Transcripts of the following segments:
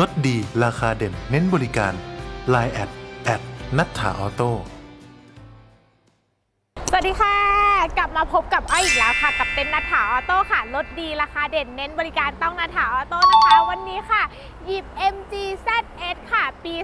ลดดีราคาเด่น เน้นบริการ Line แอดแอดนัทธาออโต้สวัสดีค่ะ กลับมาพบกับอ้อยอีกแล้วค่ะ กับเต็นท์นัทถาออโต้ค่ะลดดีราคาเด่นเน้นบริการต้องนัทถาออโต้นะคะ วันนี้ค่ะ หยิบ MG ZS ค่ะ ปี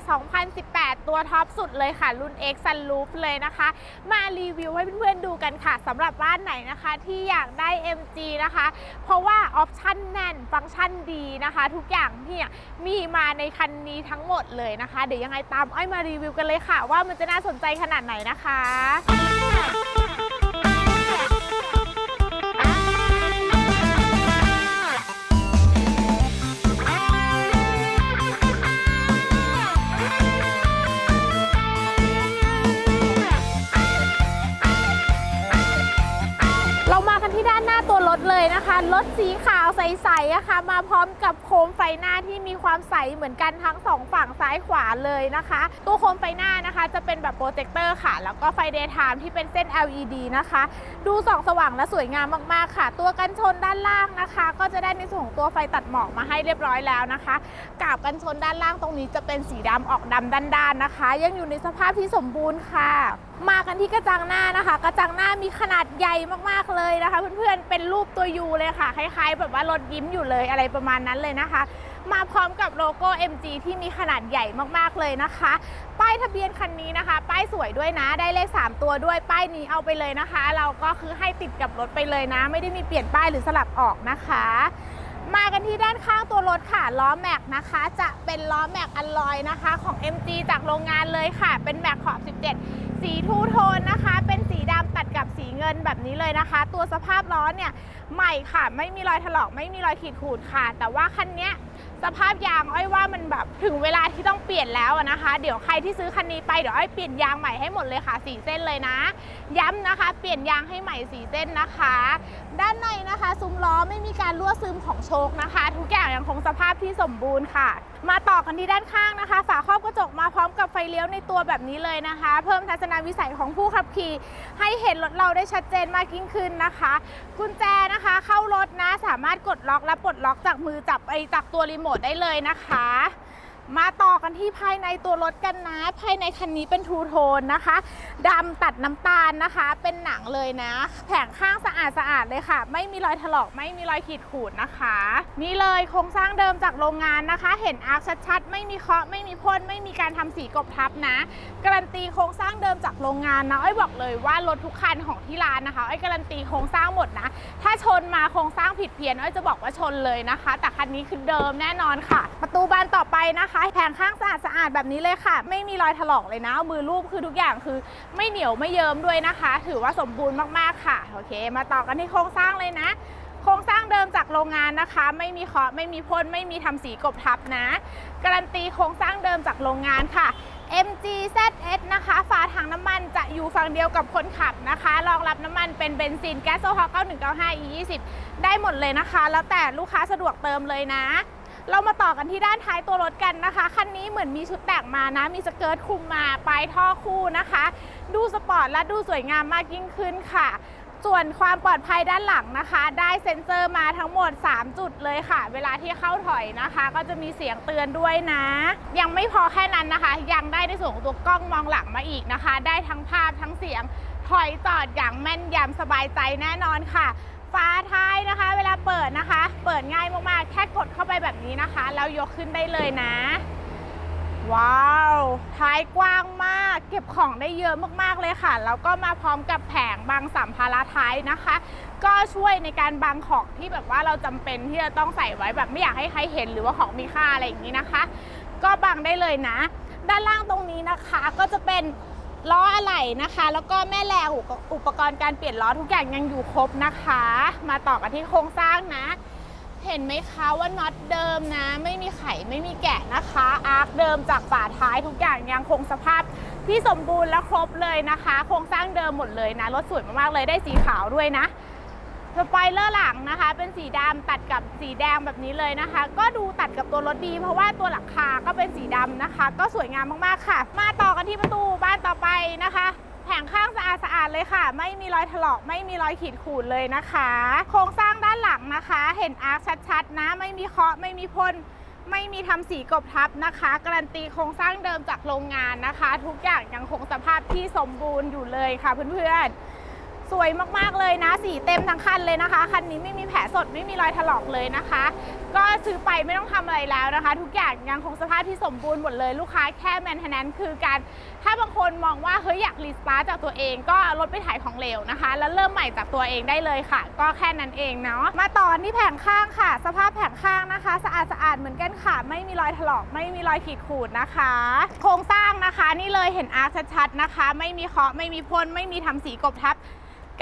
2018 ตัวท็อปสุดเลยค่ะ รุ่น X Sunroof เลยนะคะ มารีวิวให้เพื่อนๆดูกันค่ะสำหรับบ้านไหนนะคะ ที่อยากได้ MG นะคะ เพราะว่าออปชั่นแน่น ฟังก์ชันดีนะคะ ทุกอย่างเนี่ยมีมาในคันนี้ทั้งหมดเลยนะคะ เดี๋ยวยังไงตามอ้อยมารีวิวกันเลยค่ะ ว่ามันจะน่าสนใจขนาดไหนนะคะ สีขาวใสๆอะค่ะมาพร้อมกับโคมไฟหน้าที่มีความใสเหมือนกันทั้งสองฝั่งซ้ายขวาเลยนะคะ ตัวโคมไฟหน้านะคะจะเป็นแบบโปรเจคเตอร์ค่ะ แล้วก็ไฟเดย์ไทม์ที่เป็นเส้น LED นะคะ ดูส่องสว่างและสวยงามมากๆค่ะ ตัวกันชนด้านล่างนะคะ ก็จะได้ในส่วนของตัวไฟตัดหมอกมาให้เรียบร้อยแล้วนะคะกาบกันชนด้านล่างตรงนี้จะเป็นสีดำออกดำด้านๆนะคะ ยังอยู่ในสภาพที่สมบูรณ์ค่ะ มากันที่กระจังหน้านะคะ กระจังหน้ามีขนาดใหญ่มากๆเลยนะคะ เพื่อนๆเป็นรูปตัวยูเลยค่ะ คล้ายๆ แบบว่ารถยิ้มอยู่เลยอะไรประมาณนั้นเลยนะคะ มาพร้อมกับโลโก้ MG ที่มีขนาดใหญ่มากๆเลยนะคะ ป้ายทะเบียนคันนี้นะคะ ป้ายสวยด้วยนะได้เลข 3 ตัวด้วยป้ายนี้เอาไปเลยนะคะ เราก็คือให้ติดกับรถไปเลยนะ ไม่ได้มีเปลี่ยนป้ายหรือสลับออกนะคะมากันที่ด้านข้างตัวรถค่ะล้อแม็กนะคะ จะเป็นล้อแม็กอลลอยนะคะ ของ MG จากโรงงานเลยค่ะ เป็นแม็กขอบ 17 สีทูโทนนะคะ เป็นสีดำตัดกับสีเงินแบบนี้เลยนะคะ ตัวสภาพล้อเนี่ยใหม่ค่ะ ไม่มีรอยถลอกไม่มีรอยขีดข่วนค่ะ แต่ว่าคันเนี้ย สภาพยางอ้อยว่ามันแบบถึงเวลาที่ต้องเปลี่ยนแล้วนะคะ เดี๋ยวใครที่ซื้อคันนี้ไปเดี๋ยวอ้อยเปลี่ยนยางใหม่ให้หมดเลยค่ะสีเส้นเลยนะ ย้ำนะคะ เปลี่ยนยางให้ใหม่สีเส้นนะคะ ด้านในนะคะซุ้มล้อไม่มีการรั่วซึมของโชคนะคะ ทุกอย่างยังคงสภาพที่สมบูรณ์ค่ะ มาต่อกันที่ด้านข้างนะคะ ฝาครอบกระจกมาพร้อมกับไฟเลี้ยวในตัวแบบนี้เลยนะคะ เพิ่มทัศนวิสัยของผู้ขับขี่ให้เห็นรถเราได้ชัดเจนมากยิ่งขึ้นนะคะ กุญแจนะคะ เข้ารถนะสามารถกดล็อกและปลดล็อกจากมือจับไอจากตัวรีโมดได้เลยนะคะ มาต่อกันที่ภายในตัวรถกันนะ ภายในคันนี้เป็นทูโทนนะคะดำตัดน้ำตาลนะคะ เป็นหนังเลยนะ แผงข้างสะอาดสะอาดเลยค่ะ ไม่มีรอยถลอกไม่มีรอยขีดข่วนนะคะ นี่เลยโครงสร้างเดิมจากโรงงานนะคะ เห็นอาร์คชัดๆ ไม่มีเคาะไม่มีพ่นไม่มีการทำสีกบทับนะ การันตีโครงสร้างเดิมจากโรงงานนะอ้อยบอกเลยว่ารถทุกคันของที่ร้านนะคะอ้อยการันตีโครงสร้างหมดนะ ถ้าชนมาโครงสร้างผิดเพี้ยนอ้อยจะบอกว่าชนเลยนะคะ แต่คันนี้คือเดิมแน่นอนค่ะ ประตูบานต่อไปนะคะแผงข้างสะอาดสะอาดแบบนี้เลยค่ะ ไม่มีรอยถลอกเลยนะมือลูบคือทุกอย่างคือไม่เหนียวไม่เยิ้มด้วยนะคะ ถือว่าสมบูรณ์มากๆค่ะโอเค มาต่อกันที่โครงสร้างเลยนะโครงสร้างเดิมจากโรงงานนะคะ ไม่มีเคาะไม่มีพ่นไม่มีทำสีกบทับนะ การันตีโครงสร้างเดิมจากโรงงานค่ะ MG ZS นะคะ ฝาถังน้ำมันจะอยู่ฝั่งเดียวกับคนขับนะคะ รองรับน้ำมันเป็นเบนซินแก๊สโซฮอล์9195 E20 ได้หมดเลยนะคะ แล้วแต่ลูกค้าสะดวกเติมเลยนะ เรามาต่อกันที่ด้านท้ายตัวรถกันนะคะคันนี้เหมือนมีชุดแต่งมานะ มีสเกิร์ตคลุมมาปลายท่อคู่นะคะ ดูสปอร์ตและดูสวยงามมากยิ่งขึ้นค่ะส่วนความปลอดภัยด้านหลังนะคะ ได้เซ็นเซอร์มาทั้งหมด 3 จุดเลยค่ะ เวลาที่เข้าถอยนะคะ ก็จะมีเสียงเตือนด้วยนะ ยังไม่พอแค่นั้นนะคะ ยังได้ในส่วนของตัวกล้องมองหลังมาอีกนะคะ ได้ทั้งภาพทั้งเสียงถอยจอดอย่างแม่นยำสบายใจแน่นอนค่ะ ฝาท้ายนะคะ เวลาเปิดนะคะ เปิดง่ายมากๆ แค่กดเข้าไปแบบนี้นะคะ แล้วยกขึ้นได้เลยนะ ว้าว ท้ายกว้างมาก เก็บของได้เยอะมากๆเลยค่ะ แล้วก็มาพร้อมกับแผงบังสัมภาระท้ายนะคะ ก็ช่วยในการบังของที่แบบว่าเราจำเป็นที่จะต้องใส่ไว้แบบไม่อยากให้ใครเห็นหรือว่าของมีค่าอะไรอย่างนี้นะคะ ก็บังได้เลยนะ ด้านล่างตรงนี้นะคะก็จะเป็น ล้ออะไหล่นะคะ แล้วก็แม่แรงอุปอุปกรณ์การเปลี่ยนล้อทุกอย่างยังอยู่ครบนะคะ มาต่อกันที่โครงสร้างนะ เห็นไหมคะว่าน็อตเดิมนะ ไม่มีไขไม่มีแกะนะคะ อาร์คเดิมจากฝาท้ายทุกอย่างยังคงสภาพที่สมบูรณ์และครบเลยนะคะ โครงสร้างเดิมหมดเลยนะรถสวยมากๆเลยได้สีขาวด้วยนะ สปอยเลอร์หลังนะคะ เป็นสีดำตัดกับสีแดงแบบนี้เลยนะคะ ก็ดูตัดกับตัวรถดี เพราะว่าตัวหลังคาก็เป็นสีดำนะคะ ก็สวยงามมากๆค่ะ มาต่อกันที่ประตูบ้านต่อไปนะคะแผงข้างสะอาดสะอาดๆเลยค่ะ ไม่มีรอยถลอกไม่มีรอยขีดข่วนเลยนะคะ โครงสร้างด้านหลังนะคะ เห็นอาร์คชัดๆนะ ไม่มีเคาะไม่มีพ่นไม่มีทำสีกบทับนะคะ การันตีโครงสร้างเดิมจากโรงงานนะคะ ทุกอย่างยังคงสภาพที่สมบูรณ์อยู่เลยค่ะเพื่อนๆ สวยมากๆเลยนะ สีเต็มทั้งคันเลยนะคะ คันนี้ไม่มีแผลสดไม่มีรอยถลอกเลยนะคะ ก็ซื้อไปไม่ต้องทำอะไรแล้วนะคะ ทุกอย่างยังคงสภาพที่สมบูรณ์หมดเลยลูกค้าแค่แมนเทนแนนคือการ ถ้าบางคนมองว่าเฮ้ยอยากรีสตาร์จากตัวเองก็ลดไปถ่ายของเหลวนะคะ แล้วเริ่มใหม่จากตัวเองได้เลยค่ะ ก็แค่นั้นเองเนาะมาต่อที่แผงข้างค่ะ สภาพแผงข้างนะคะ สะอาดสะอาดเหมือนกันค่ะ ไม่มีรอยถลอก ไม่มีรอยขีดขูดนะคะ โครงสร้างนะคะ นี่เลยเห็นอาร์ชัดๆนะคะ ไม่มีเคาะไม่มีพ่นไม่มีทำสีกบทับ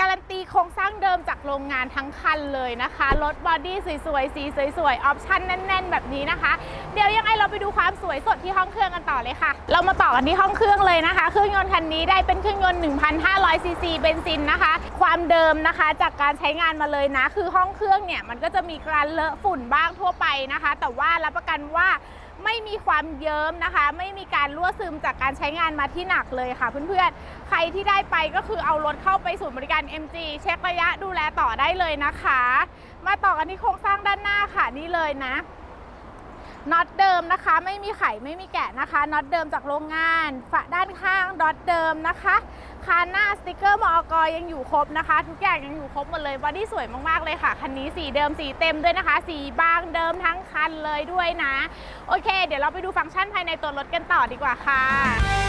การันตีโครงสร้างเดิมจากโรงงานทั้งคันเลยนะคะ รถบอดี้สวยๆ สีสวยๆ ออปชั่นแน่น ๆ แบบนี้นะคะ เดี๋ยวยังไงเราไปดูความสวยสดที่ห้องเครื่องกันต่อเลยค่ะ เรามาต่อกันที่ห้องเครื่องเลยนะคะ เครื่องยนต์คันนี้ได้เป็นเครื่องยนต์ 1,500 ซีซีเบนซินนะคะ ความเดิมนะคะจากการใช้งานมาเลยนะ คือห้องเครื่องเนี่ยมันก็จะมีการเลอะฝุ่นบ้างทั่วไปนะคะ แต่ว่ารับประกันว่า ไม่มีความเยิ้มนะคะ ไม่มีการรั่วซึมจากการใช้งานมาที่หนักเลยค่ะ เพื่อนๆ ใครที่ได้ไปก็คือเอารถเข้าไปศูนย์บริการ MG เช็คระยะดูแลต่อได้เลยนะคะ มาต่อกันที่โครงสร้างด้านหน้าค่ะนี่เลยนะ น็อตเดิมนะคะ ไม่มีไขไม่มีแกะนะคะน็อตเดิมจากโรงงานฝาด้านข้างน็อตเดิมนะคะคานหน้าสติกเกอร์มอกยังอยู่ครบนะคะ ทุกอย่างยังอยู่ครบหมดเลยบอดี้สวยมากๆเลยค่ะคันนี้สีเดิมสีเต็มด้วยนะคะ สีบางเดิมทั้งคันเลยด้วยนะ โอเค เดี๋ยวเราไปดูฟังก์ชันภายในตัวรถกันต่อดีกว่าค่ะ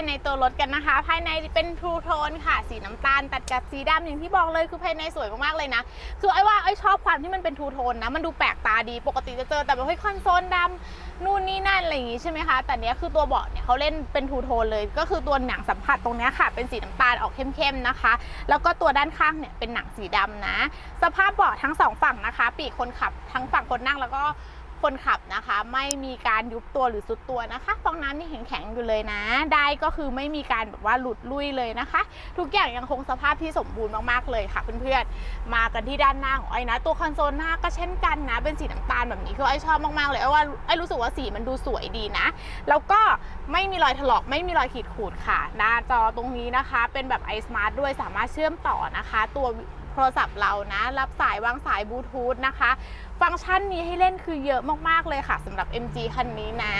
ายในตัวรถกันนะคะ ภายในเป็นทรูโทนค่ะ สีน้ำตาลตัดกับสีดำอย่างที่บอกเลยคือภายในสวยมากๆเลยนะ คือไอ้ว่าไอ้ชอบความที่มันเป็นทูโทนนะ มันดูแปลกตาดีปกติจะเจอแต่แบบเฮ้ยคอนโซลดำนู่นนี่นั่นอะไรอย่างงี้ใช่ไหมคะ แต่เนี้ยคือตัวเบาะเนี่ยเขาเล่นเป็นทูโทนเลย ก็คือตัวหนังสัมผัสตรงเนี้ยค่ะ เป็นสีน้ำตาลออกเข้มๆนะคะ แล้วก็ตัวด้านข้างเนี่ยเป็นหนังสีดำนะ สภาพเบาะทั้งสองฝั่งนะคะ ปีกคนขับทั้งฝั่งคนนั่งแล้วก็ คนขับนะคะ ไม่มีการยุบตัวหรือสุดตัวนะคะฟองน้ำนี่แข็งๆอยู่เลยนะ ได้ก็คือไม่มีการแบบว่าหลุดลุยเลยนะคะ ทุกอย่างยังคงสภาพที่สมบูรณ์มากๆเลยค่ะเพื่อนๆมากันที่ด้านหน้าของไอ้นะ ตัวคอนโซลหน้าก็เช่นกันนะ เป็นสีน้ำตาลแบบนี้คือไอ้ชอบมากๆเลยไอ้ว่าไอ้รู้สึกว่าสีมันดูสวยดีนะ แล้วก็ไม่มีรอยถลอกไม่มีรอยขีดขูดค่ะ หน้าจอตรงนี้นะคะ เป็นแบบ iSmart ด้วยสามารถเชื่อมต่อนะคะ ตัว รศัพท์เรานะ รับสายวางสายบลูทูธนะคะ ฟังก์ชันนี้ให้เล่นคือเยอะมากๆเลยค่ะสำหรับ MG คันนี้นะ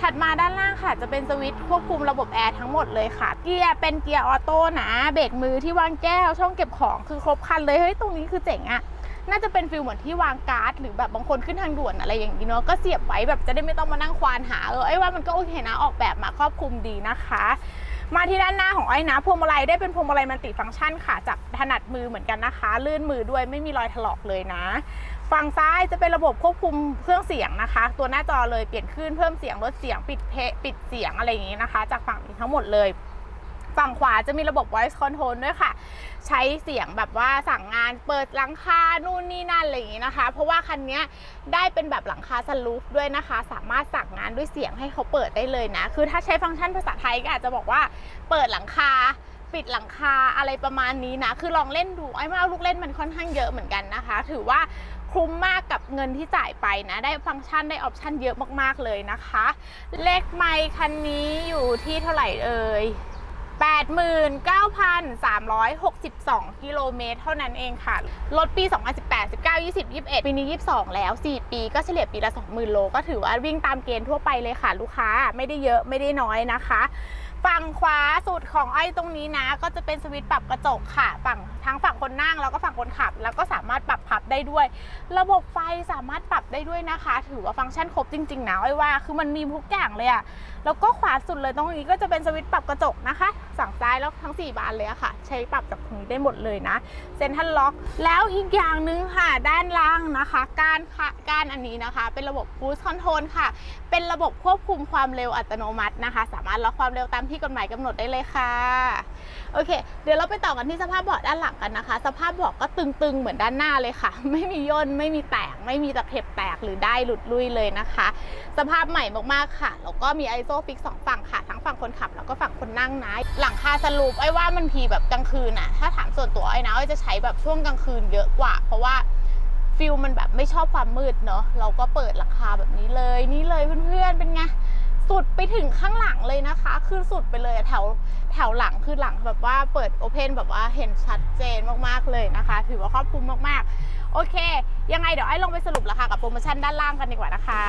ถัดมาด้านล่างค่ะจะเป็นสวิตช์ควบคุมระบบแอร์ทั้งหมดเลยค่ะ เกียร์เป็นเกียร์ออโต้นะเบรกมือที่วางแก้ว ช่องเก็บของคือครบคันเลยเฮ้ยตรงนี้คือเจ๋งอะน่าจะเป็นฟิลเหมือนที่วางการ์ดหรือแบบบางคนขึ้นทางด่วนอะไรอย่างนี้เนาะก็เสียบไว้แบบจะได้ไม่ต้องมานั่งควานหาเออไอ้ว่ามันก็โอเคนะออกแบบมาครอบคลุมดีนะคะ มาที่ด้านหน้าของไอ้นะพวงมาลัยได้เป็นพวงมาลัยมัลติฟังก์ชันค่ะจับถนัดมือเหมือนกันนะคะ ลื่นมือด้วยไม่มีรอยถลอกเลยนะ ฝั่งซ้ายจะเป็นระบบควบคุมเครื่องเสียงนะคะ ตัวหน้าจอเลยเปลี่ยนคลื่นเพิ่มเสียงลดเสียงปิดเพปิดเสียงอะไรอย่างนี้นะคะ จากฝั่งนี้ทั้งหมดเลย ฝั่งขวาจะมีระบบ voice control ด้วยค่ะ ใช้เสียงแบบว่าสั่งงานเปิดหลังคา นู่นนี่นั่นอะไรอย่างนี้นะคะ เพราะว่าคันนี้ได้เป็นแบบหลังคาสลูปด้วยนะคะ สามารถสั่งงานด้วยเสียงให้เขาเปิดได้เลยนะ คือถ้าใช้ฟังก์ชันภาษาไทยก็อาจจะบอกว่าเปิดหลังคาปิดหลังคาอะไรประมาณนี้นะ คือลองเล่นดูไอ้ว่าลูกเล่นมันค่อนข้างเยอะเหมือนกันนะคะ ถือว่าคุ้มมากกับเงินที่จ่ายไปนะ ได้ฟังก์ชันได้ออปชันเยอะมากๆเลยนะคะ เลขไมค์คันนี้อยู่ที่เท่าไหร่เอ่ย 89,362 กิโลเมตร เท่านั้นเองค่ะ รถปี 2018 19 20 21 ปีนี้ 22 แล้ว 4 ปีก็เฉลี่ยปีละ 20,000 โล ก็ถือว่าวิ่งตามเกณฑ์ทั่วไปเลยค่ะ ลูกค้าไม่ได้เยอะไม่ได้น้อยนะคะ ฝั่งขวาสุดของไอ้ตรงนี้นะ ก็จะเป็นสวิตช์ปรับกระจกค่ะ ฝั่งทั้งฝั่งคนนั่งแล้วก็ฝั่งคนขับ แล้วก็สามารถปรับพับได้ด้วย ระบบไฟสามารถปรับได้ด้วยนะคะ ถือว่าฟังก์ชันครบจริงๆนะไอ้ว่าคือมันมีทุกอย่างเลยอะแล้วก็ขวาสุดเลยตรงนี้ก็จะเป็นสวิตช์ปรับกระจกนะคะ สั่งซ้ายแล้วทั้ง 4 บานเลยอะค่ะ ใช้ปรับจากตรงนี้ได้หมดเลยนะเซ็นทรัลล็อก แล้วอีกอย่างหนึงค่ะด้านล่างนะคะการค่ะการอันนี้นะคะ เป็นระบบ cruise control ค่ะ เป็นระบบควบคุมความเร็วอัตโนมัตินะคะ สามารถล็อกความเร็วตามที่กฎหมายกำหนดได้เลยค่ะ โอเค เดี๋ยวเราไปต่อกันที่สภาพเบาะด้านหลังกันนะคะ สภาพเบาะก็ตึงๆเหมือนด้านหน้าเลยค่ะ ไม่มีย่นไม่มีแตก ไม่มีตะเข็บแตกหรือได้หลุดลุยเลยนะคะ สภาพใหม่มากๆค่ะแล้วก็มีไอโซฟิกสองฝั่งค่ะ ทั้งฝั่งคนขับแล้วก็ฝั่งคนนั่งนะหลังคาสลูปไอ้ว่ามันพีแบบกลางคืนอะถ้าถามส่วนตัวไอ้นะไอ้จะใช้แบบช่วงกลางคืนเยอะกว่า เพราะว่าฟิลมันแบบไม่ชอบความมืดเนอะเราก็เปิดหลังคาแบบนี้เลยนี่เลยเพื่อนๆเป็นไง สุดไปถึงข้างหลังเลยนะคะ คือสุดไปเลยแถวแถวหลังคือหลังแบบว่าเปิดโอเพนแบบว่าเห็นชัดเจนมากๆเลยนะคะ ถือว่าครอบคลุมมากๆ โอเค ยังไงเดี๋ยวไอ้ลงไปสรุปราคากับโปรโมชั่นด้านล่างกันดีกว่านะคะ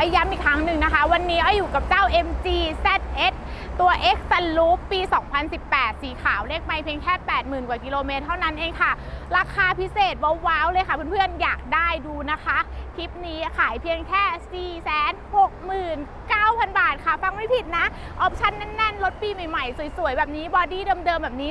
อ้ย้ำอีกครั้งหนึ่งนะคะ วันนี้อ้อยู่กับเจ้า MG ZS ตัว X Sunroof ปี 2018 สีขาวเลขไม่เพียงแค่ 80,000 กว่ากิโลเมตรเท่านั้นเองค่ะ ราคาพิเศษว้าวๆเลยค่ะเพื่อนๆ อยากได้ดูนะคะ คลิปนี้ขายเพียงแค่ 460,000 9,000 บาทค่ะ ฟังไม่ผิดนะ ออปชั่นแน่นๆ รถปีใหม่ๆ สวยๆ แบบนี้ บอดี้เดิมๆ แบบนี้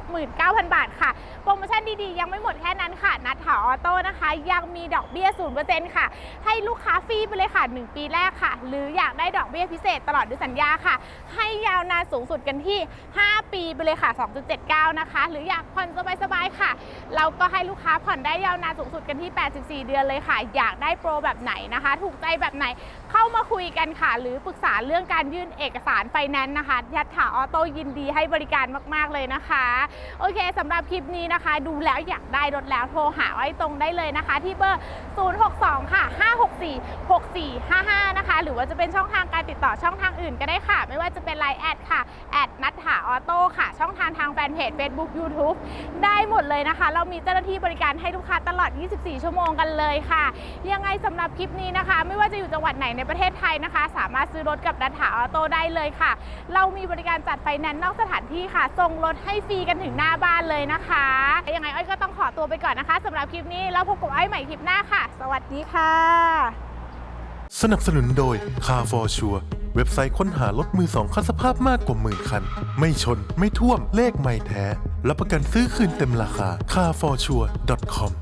469,000 บาทค่ะ โปรโมชั่นดีๆ ยังไม่หมดแค่นั้นค่ะ นัดถาออโต้นะคะ ยังมีดอกเบี้ย 0%ค่ะ ให้ลูกค้าฟรีไปเลยค่ะ 1 ปีแรกค่ะ หรืออยากได้ดอกเบี้ยพิเศษตลอดด้วยสัญญาค่ะ ให้ยาวนานสูงสุดกันที่ 5 ปีไปเลยค่ะ 2.79 นะคะ หรืออยากผ่อนสบายๆ ค่ะ เราก็ให้ลูกค้าผ่อนได้ยาวนานสูงสุดกันที่ 84 เดือนเลยค่ะ อยากได้โปรแบบไหนนะคะ ถูกใจแบบไหน เข้ามาคุยกันค่ะหรือปรึกษาเรื่องการยื่นเอกสารไฟแนนซ์นะคะ ยัดถาออโต้ยินดีให้บริการมาก ๆ เลยนะคะ โอเคสำหรับคลิปนี้นะคะ ดูแล้วอยากได้รถแล้วโทรหาไว้ตรงได้เลยนะคะ ที่เบอร์ 062 ค่ะ 564 6455 นะคะ หรือว่าจะเป็นช่องทางการติดต่อช่องทางอื่นก็ได้ค่ะ ไม่ว่าจะเป็น Line แอดค่ะแอดนัดถาออโต้ค่ะ ช่องทางทางแฟนเพจ Facebook YouTube ได้หมดเลยนะคะ เรามีเจ้าหน้าที่บริการให้ลูกค้าตลอด 24 ชั่วโมงกันเลยค่ะ ยังไงสำหรับคลิปนี้นะคะ ไม่ว่าจะอยู่จังหวัดไหนในประเทศไทยนะคะสามารถซื้อรถกับนัดถาออโต้ได้เลยค่ะ เรามีบริการจัดไฟแนนซ์นอกสถานที่ค่ะ ส่งรถให้ฟรีกันถึงหน้าบ้านเลยนะคะยังไงอ้อยก็ต้องขอตัวไปก่อนนะคะสำหรับคลิปนี้แล้วพบกับอ้อยใหม่คลิปหน้าค่ะ สวัสดีค่ะ สนับสนุนโดย Car for Sure เว็บไซต์ค้นหารถมือสองคันสภาพมากกว่าหมื่นคัน ไม่ชน ไม่ท่วม เลขไม่แท้ รับประกันซื้อคืนเต็มราคา carforsure.com